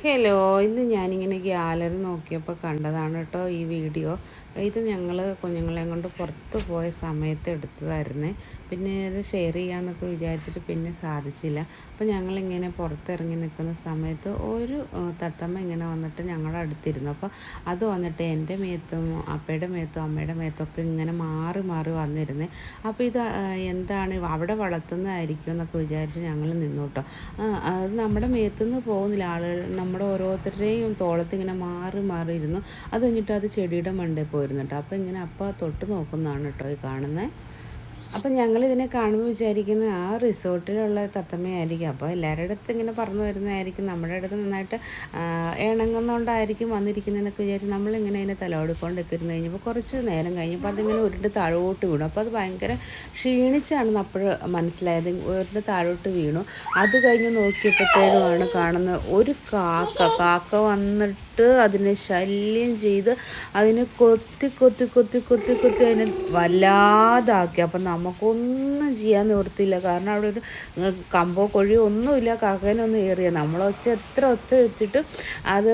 Hello ഇന്ന് ഞാനിങ്ങനെ gallery നോക്കിയപ്പോൾ കണ്ടതാണ് കേട്ടോ ഈ വീഡിയോ ഇത് ഞങ്ങൾ കുഞ്ഞുങ്ങളെയും കൊണ്ട് പുറത്ത് പോയ സമയത്ത് എടുത്തതായിരുന്നേ. പിന്നെ ഇത് ഷെയർ ചെയ്യാമെന്നൊക്കെ വിചാരിച്ചിട്ട് പിന്നെ സാധിച്ചില്ല. അപ്പോൾ ഞങ്ങളിങ്ങനെ പുറത്തിറങ്ങി നിൽക്കുന്ന സമയത്ത് ഒരു തത്തമ്മ ഇങ്ങനെ വന്നിട്ട് ഞങ്ങളുടെ അടുത്തിരുന്നു. അപ്പോൾ അത് വന്നിട്ട് എന്റെ മേത്തും അപ്പയുടെ മേത്തും അമ്മയുടെ മേത്തും ഒക്കെ ഇങ്ങനെ മാറി മാറി വന്നിരുന്നേ. അപ്പോൾ ഇത് എന്താണ് അവിടെ വളർത്തുന്നതായിരിക്കും എന്നൊക്കെ വിചാരിച്ച് ഞങ്ങൾ നിന്നു കേട്ടോ. അത് നമ്മുടെ മേത്തുനിന്ന് പോകുന്നില്ല. ആളുകൾ നമ്മുടെ ഓരോരുത്തരുടെയും തോളത്ത് ഇങ്ങനെ മാറി മാറി ഇരുന്നു. അത് കഴിഞ്ഞിട്ട് അത് ചെടിയുടെ മണ്ടേ പോയിരുന്നു അപ്പോൾ ഇങ്ങനെ അപ്പം തൊട്ട് നോക്കുന്നതാണ് കേട്ടോ ഈ കാണുന്നത് അപ്പം ഞങ്ങളിതിനെ കാണുമ്പോൾ വിചാരിക്കുന്നത് ആ റിസോർട്ടിലുള്ള തത്തമ്മയായിരിക്കും. അപ്പോൾ എല്ലാവരുടെ അടുത്ത് ഇങ്ങനെ പറഞ്ഞു വരുന്നതായിരിക്കും. നമ്മുടെ അടുത്ത് നന്നായിട്ട് ഇണങ്ങുന്നതുകൊണ്ടായിരിക്കും വന്നിരിക്കുന്നതെന്നൊക്കെ വിചാരിച്ച് നമ്മളിങ്ങനെ അതിനെ തലോടിക്കൊണ്ടൊക്കെ ഇരുന്ന് കഴിഞ്ഞപ്പോൾ കുറച്ച് നേരം കഴിഞ്ഞപ്പോൾ അതിങ്ങനെ ഉരുണ്ട് താഴോട്ട് വീണു. അപ്പോൾ അത് ഭയങ്കര ക്ഷീണിച്ചാണ് അപ്പോൾ മനസ്സിലായത്. ഉരുണ്ട് താഴോട്ട് വീണു. അത് കഴിഞ്ഞ് നോക്കിയപ്പോഴത്തേനുമാണ് കാണുന്നത് ഒരു കാക്ക. കാക്ക വന്നിട്ട് അതിനെ ശല്യം ചെയ്ത് അതിനെ കൊത്തി കൊത്തി കൊത്തി കൊത്തി കൊത്തി അതിനെ വല്ലാതാക്കി. അപ്പം നമുക്കൊന്നും ചെയ്യാൻ നിവൃത്തിയില്ല. കാരണം അവിടെ ഒരു കമ്പോ കൊഴിയോ ഒന്നുമില്ല. കാക്കേനൊന്നും ഏറിയ. നമ്മൾ ഒച്ച എത്ര ഒച്ച വെച്ചിട്ട് അത്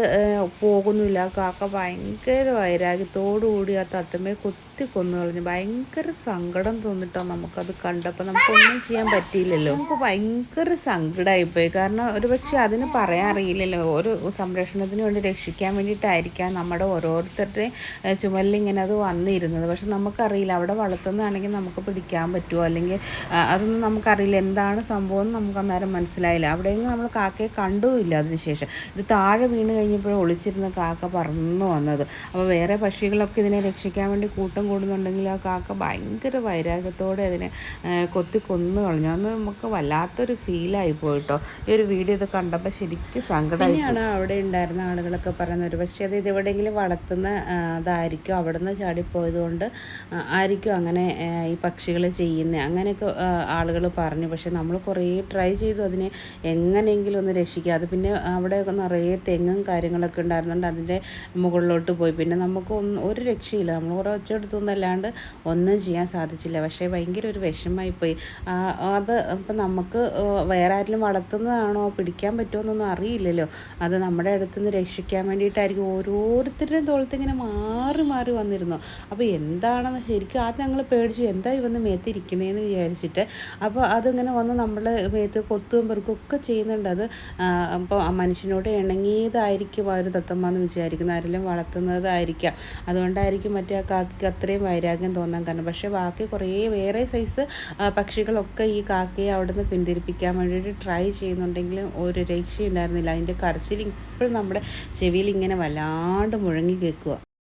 പോകുന്നില്ല കാക്ക ഭയങ്കര വൈരാഗ്യത്തോടുകൂടി ആ തത്തമ്മയെ കുത്തി കൊന്നു കളഞ്ഞു. ഭയങ്കര സങ്കടം തോന്നിട്ടോ നമുക്കത് കണ്ടപ്പോൾ നമുക്കൊന്നും ചെയ്യാൻ പറ്റിയില്ലല്ലോ. നമുക്ക് ഭയങ്കര സങ്കടമായിപ്പോയി കാരണം ഒരു പക്ഷേ അതിന് പറയാൻ അറിയില്ലല്ലോ. ഒരു സംരക്ഷണത്തിന് വേണ്ടി രക്ഷിക്കാൻ വേണ്ടിയിട്ടായിരിക്കാം നമ്മുടെ ഓരോരുത്തരുടെയും ചുമലിൽ ഇങ്ങനെ അത് വന്നിരുന്നത്. പക്ഷെ നമുക്കറിയില്ല. അവിടെ വളർത്തുന്നതാണെങ്കിൽ നമുക്ക് പിടിക്കാൻ വയ്ക്കാൻ പറ്റുമോ? അല്ലെങ്കിൽ അതൊന്നും നമുക്കറിയില്ല. എന്താണ് സംഭവം നമുക്ക് അന്നേരം മനസ്സിലായില്ല. അവിടെയെങ്കിലും നമ്മൾ കാക്കയെ കണ്ടുമില്ല അതിനുശേഷം. ഇത് താഴെ വീണ് കഴിഞ്ഞപ്പോഴും ഒളിച്ചിരുന്ന കാക്ക പറന്നു വന്നത്. അപ്പോൾ വേറെ പക്ഷികളൊക്കെ ഇതിനെ രക്ഷിക്കാൻ വേണ്ടി കൂട്ടം കൂടുന്നുണ്ടെങ്കിൽ ആ കാക്ക ഭയങ്കര വൈരാഗ്യത്തോടെ അതിനെ കൊത്തി കൊന്നു കളഞ്ഞു. അന്ന് നമുക്ക് വല്ലാത്തൊരു ഫീലായി പോയിട്ടോ ഈ ഒരു വീഡിയോ ഇത് കണ്ടപ്പോൾ ശരിക്കും സങ്കടമായിയാണ് അവിടെ ഉണ്ടായിരുന്ന ആളുകളൊക്കെ പറയുന്നത് പക്ഷേ അത് ഇതെവിടെയെങ്കിലും വളർത്തുന്ന അതായിരിക്കും. അവിടെ നിന്ന് ചാടിപ്പോയത് കൊണ്ട് ആയിരിക്കും അങ്ങനെ ഈ പക്ഷികൾ ചെയ്യുന്നത് അങ്ങനെയൊക്കെ ആളുകൾ പറഞ്ഞു. പക്ഷെ നമ്മൾ കുറേ ട്രൈ ചെയ്തു അതിനെ എങ്ങനെയെങ്കിലും ഒന്ന് രക്ഷിക്കുക. അത് പിന്നെ അവിടെ നിറയെ തെങ്ങും കാര്യങ്ങളൊക്കെ ഉണ്ടായിരുന്നുണ്ട് അതിന്റെ മുകളിലോട്ട് പോയി. പിന്നെ നമുക്ക് ഒരു രക്ഷയില്ല. നമ്മൾ കുറേ ഒച്ചെടുത്തൊന്നല്ലാണ്ട് ഒന്നും ചെയ്യാൻ സാധിച്ചില്ല. പക്ഷേ ഭയങ്കര ഒരു പോയി. അത് ഇപ്പം നമുക്ക് വേറെ ആരെങ്കിലും വളർത്തുന്നതാണോ പിടിക്കാൻ പറ്റുമോ എന്നൊന്നും അറിയില്ലല്ലോ. അത് നമ്മുടെ അടുത്തുനിന്ന് രക്ഷിക്കാൻ വേണ്ടിയിട്ടായിരിക്കും. ഓരോരുത്തരുടെയും തോളത്ത് ഇങ്ങനെ മാറി മാറി വന്നിരുന്നു. അപ്പോൾ എന്താണെന്ന് ശരിക്കും ആദ്യം ഞങ്ങൾ പേടിച്ചു. എന്താ ഇവന്ന് മേത്തിരിക്കുന്നതെന്ന് വിചാരിച്ചിട്ട്. അപ്പോൾ അതിങ്ങനെ വന്ന് നമ്മൾ മേത്ത് കൊത്തും പെറുക്കൊക്കെ ചെയ്യുന്നുണ്ട്. അത് അപ്പോൾ ആ മനുഷ്യനോട് ഇണങ്ങിയതായിരിക്കും ആ ഒരു തത്തമ്മ എന്ന് വിചാരിക്കുന്നത് ആരെങ്കിലും വളർത്തുന്നതായിരിക്കാം. അതുകൊണ്ടായിരിക്കും മറ്റേ ആ കാക്കയ്ക്ക് അത്രയും വൈരാഗ്യം തോന്നാൻ കാരണം. പക്ഷേ ബാക്കി കുറേ വേറെ സൈസ് പക്ഷികളൊക്കെ ഈ കാക്കയെ അവിടെ നിന്ന് പിന്തിരിപ്പിക്കാൻ വേണ്ടിയിട്ട് ട്രൈ ചെയ്യുന്നുണ്ടെങ്കിലും ഒരു രക്ഷയുണ്ടായിരുന്നില്ല. അതിന്റെ കരച്ചിൽ ഇപ്പോഴും നമ്മുടെ ചെവിയിൽ ഇങ്ങനെ വല്ലാണ്ട് മുഴങ്ങി കേൾക്കുക